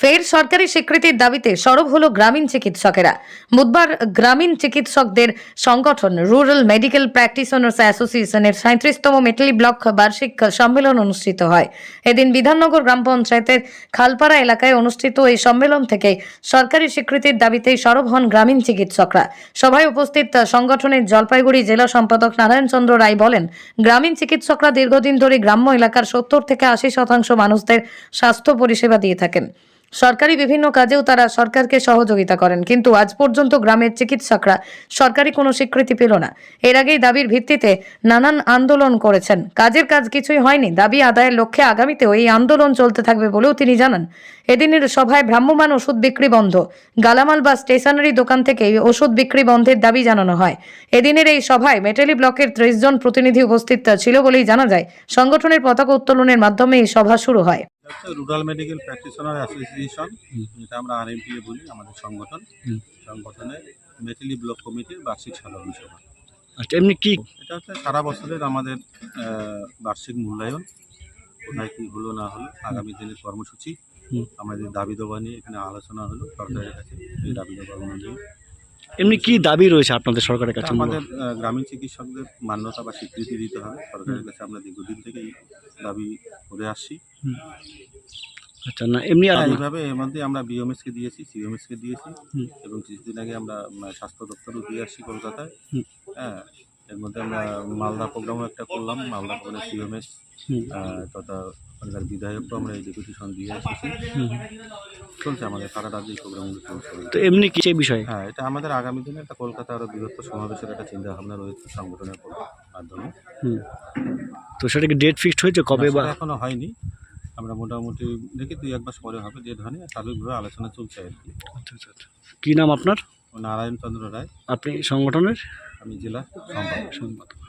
ফের সরকারি স্বীকৃতির দাবিতে সরব হলো গ্রামীণ চিকিৎসকেরা। বুধবার গ্রামীণ চিকিৎসকদের সংগঠন রুরাল মেডিকেল প্র্যাকটিশনার্স অ্যাসোসিয়েশনের সাঁত্রিশতম মেটালি ব্লক বার্ষিক সম্মেলন অনুষ্ঠিত হয়। এদিন বিধাননগর গ্রাম পঞ্চায়েতের খালপাড়া এলাকায় অনুষ্ঠিত এই সম্মেলন থেকে সরকারি স্বীকৃতির দাবিতেই সরব হন গ্রামীণ চিকিৎসকরা। সভায় উপস্থিত সংগঠনের জলপাইগুড়ি জেলা সম্পাদক নারায়ণ চন্দ্র রায় বলেন, গ্রামীণ চিকিৎসকরা দীর্ঘদিন ধরে গ্রাম্য এলাকার সত্তর থেকে আশি শতাংশ মানুষদের স্বাস্থ্য পরিষেবা দিয়ে থাকেন। সরকারি বিভিন্ন কাজেও তারা সরকারকে সহযোগিতা করেন। কিন্তু আজ পর্যন্ত গ্রামের চিকিৎসকরা সরকারি কোনো স্বীকৃতি পেল না। এর আগেই দাবির ভিত্তিতে নানান আন্দোলন করেছেন। কাজের কাজ কিছুই হয়নি। দাবি আদায়ের লক্ষ্যে আগামীতেও এই আন্দোলন চলতে থাকবে বলেও তিনি জানান। এদিনের সভায় ভ্রাম্যমান ওষুধ বিক্রি বন্ধ। গালামাল বা স্টেশনারি দোকান থেকে ওষুধ বিক্রি বন্ধের দাবি জানানো হয়। এদিনের এই সভায় মেটালি ব্লকের ত্রিশ জন প্রতিনিধি উপস্থিত ছিল বলেই জানা যায়। সংগঠনের পতাকা উত্তোলনের মাধ্যমে এই সভা শুরু হয়। হচ্ছে রুরাল মেডিকেল প্র্যাকটিশনার অ্যাসোসিয়েশন যেটা আমরা আর আরএমপিএ বলি আমাদের সংগঠন। হুম। সংগঠনে মেটেলি ব্লক কমিটির বার্ষিক সাধারণ সভা। আচ্ছা এমনি কি? এটা হচ্ছে সারা বছরের আমাদের বার্ষিক মূল্যায়ন। কোথায় কী হলো না হলো আগামী দিনের কর্মসূচি। আমাদের দাবি দেওয়া নিয়ে এখানে আলোচনা হলো সরকারের কাছে এই দাবি দেওয়া অনুযায়ী। এমনি কি দাবি রয়েছে আপনাদের সরকারের কাছে? আমাদের গ্রামীণ চিকিৎসকদের মান্যতা বা স্বীকৃতি দিতে হবে। সরকারের কাছে আমরা দীর্ঘদিন থেকেই দাবি করে আসছি। আচ্ছা না এমনি এইভাবে এর মধ্যে আমরা বিএমএস কে দিয়েছি সিএমএস কে দিয়েছি এবং কিছুদিন আগে আমরা স্বাস্থ্য দপ্তরও দিয়ে আসছি কলকাতায়। হ্যাঁ এর মধ্যে আমরা মালদা প্রোগ্রামও একটা করলাম। মালদা প্রোগ্রামে সিএমএস তথা বিধায়ককেও আমরা এই ডেপুটেশন দিয়ে এসেছি। চলছে আমাদের সারা রাজ্যে এই প্রোগ্রামগুলো চলছে। তো এমনি কি সেই বিষয়ে? হ্যাঁ এটা আমাদের আগামী দিনে একটা কলকাতা আরও বৃহত্তর সমাবেশের একটা চিন্তা ভাবনা রয়েছে সংগঠনের মাধ্যমে। হুম। তো সেটা কি ডেট ফিক্সড হয়েছে? কবে বা সেটা এখনও হয়নি। আমরা মোটামুটি দেখি দুই এক মাস পরে হবে ডেট হয়নি সার্বিকভাবে আলোচনা চলছে আর কি। আচ্ছা, আচ্ছা, আচ্ছা। কি নাম আপনার? নারায়ণ চন্দ্র রায়। আপনি সংগঠনের? আমি জেলা সম্পাদক। সম্পাদক।